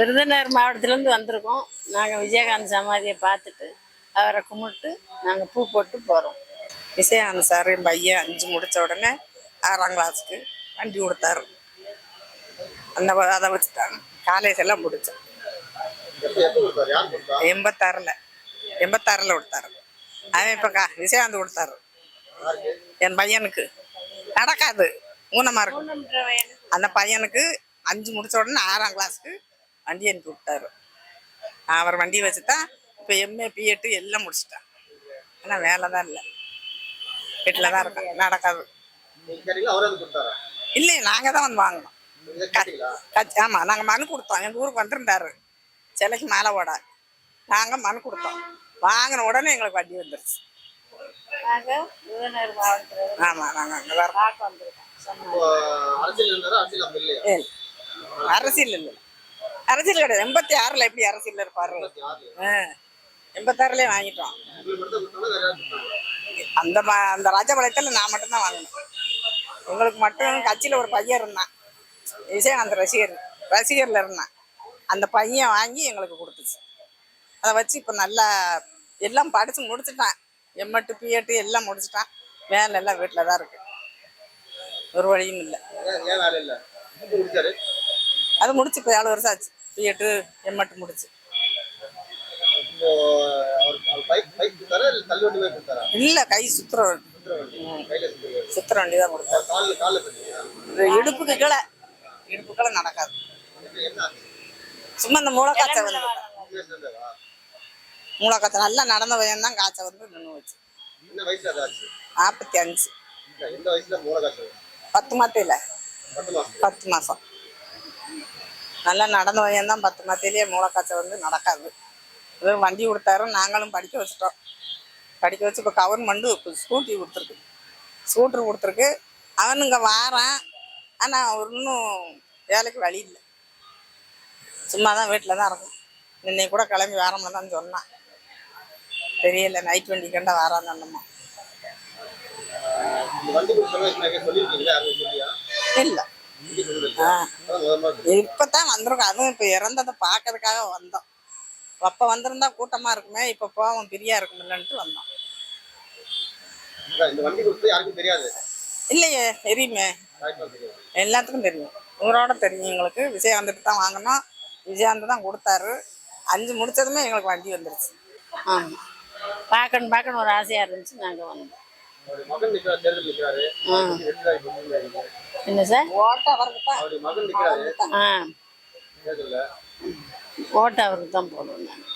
விருதுநகர் மாவட்டத்திலேருந்து வந்திருக்கோம். நாங்கள் விஜயகாந்த் சமாதியை பார்த்துட்டு அவரை கும்பிட்டு நாங்கள் பூ போட்டு போகிறோம் விஜயகாந்த் சார் என் பையன் அஞ்சு முடிச்ச உடனே ஆறாம் கிளாஸுக்கு வண்டி கொடுத்தாரு. அந்த அதை வச்சுட்டாங்க காலேஜ் எல்லாம் கொடுத்தா எண்பத்தாறில் எண்பத்தாறில் கொடுத்தாரு. அவன் இப்போ கா விஜயகாந்த் கொடுத்தாரு. என் பையனுக்கு. நடக்காது. ஊனமாக இருக்கு அந்த பையனுக்கு அஞ்சு முடிச்ச உடனே ஆறாம் கிளாஸுக்கு வண்டி அனுப்பி விட்டாரு. அவர் வண்டி வச்சு தான் இப்போ எம்ஏ பிஎட்டு எல்லாம் முடிச்சிட்டான். ஆனால் வேலை தான் இல்லை. வீட்டில் தான் இருக்கேன். நடக்காது. இல்லையே நாங்கள் தான் வந்து வாங்கினோம் ஆமாம் நாங்கள் மனு கொடுத்தோம். எங்கள் ஊருக்கு வந்திருந்தாரு. சிலைக்கு மேலே ஓட. நாங்கள் மனு கொடுத்தோம். வாங்கின உடனே எங்களுக்கு வண்டி வந்துருச்சு. ஆமாம் நாங்கள் அங்கே தான் அரசியல் இல்லை. அரசியல் கிடையாது. எண்பத்தி ஆறில் எப்படி அரசியல் இருப்பாரு? எண்பத்தாறுலேயே வாங்கிட்டோம். உங்களுக்கு அந்த அந்த ராஜபாளையத்தில் நான் மட்டும்தான் வாங்கினேன். எங்களுக்கு மட்டும் கட்சியில் ஒரு பையன் இருந்தான். விஜயகாந்த் ரசிகர் ரசிகரில் இருந்தான். அந்த பையன் வாங்கி எங்களுக்கு கொடுத்துச்சு. அதை வச்சு இப்போ நல்லா எல்லாம் படித்து முடிச்சுட்டான். எம்எட்டு பிஎட்டு எல்லாம் முடிச்சுட்டான். வேலை எல்லாம் வீட்டில் தான் இருக்கு. ஒரு வழியும் இல்லை. அது முடிச்சு இப்போ ஏழு வருஷம் ஆச்சு. பிஎட்டு எம்எட்டு முடிச்சு இல்ல கை சுத்துற. சுத்துற வண்டி. தான் கொடுத்தாரு. இடுப்புக்கு கீழே. இடுப்பு கீழே நடக்காது. சும்மா இந்த மூளைக்காய்ச்சல் வந்து மூளைக்காய்ச்சல் நல்லா நடந்த பையன் தான் காய்ச்சல் வந்து நின்று வச்சு நாற்பத்தி அஞ்சு. பத்து மாத்தையில் பத்து மாசம். பத்து மாதம் நல்லா நடந்த பையன் தான் பத்து மாத்தையிலேயே மூளைக்காய்ச்சல் வந்து நடக்காது. இது வண்டி கொடுத்தாரு நாங்களும் படிக்க வச்சுட்டோம். படிக்க வச்சு இப்போ கவர்மெண்ட்டு இப்போ ஸ்கூட்டி கொடுத்துருக்கு. ஸ்கூட்ரு கொடுத்துருக்கு. அவனுங்க வாரான். ஆனால் அவர் இன்னும் வேலைக்கு வழி இல்லை. சும்மா தான் வீட்டில் தான் இருக்கும். இன்னைக்கு கூட கிளம்பி வாரம்ல தான் சொன்னான். தெரியல நைட் வண்டி கண்டா வாரான்னு சொன்னோமா இல்லை. இப்பதான் வந்திருக்கோம். அதுவும் இப்ப இறந்ததை பார்க்கறதுக்காக வந்தோம். அப்ப வந்திருந்தா கூட்டமா இருக்குமே இப்ப போவோம் பிரியா இருக்குமில்லன்ட்டு வந்தோம். இந்த வண்டி கொடுத்து யாருக்கும் தெரியாது. இல்லையே தெரியுமே. எல்லாத்துக்கும் தெரியும். ஊரோட தெரியும் எங்களுக்கு. விஜயகாந்துட்டு தான் வாங்கினோம். விஜயகாந்த் தான் கொடுத்தாரு. அஞ்சு முடிச்சதுமே எங்களுக்கு வண்டி வந்துருச்சு. ஆமாம் பார்க்கணும் பார்க்கணும். ஒரு ஆசையாக இருந்துச்சு நாங்கள் வந்தோம். என்ன சார்? ஓட்ட அவருக்கு தான் அவருடைய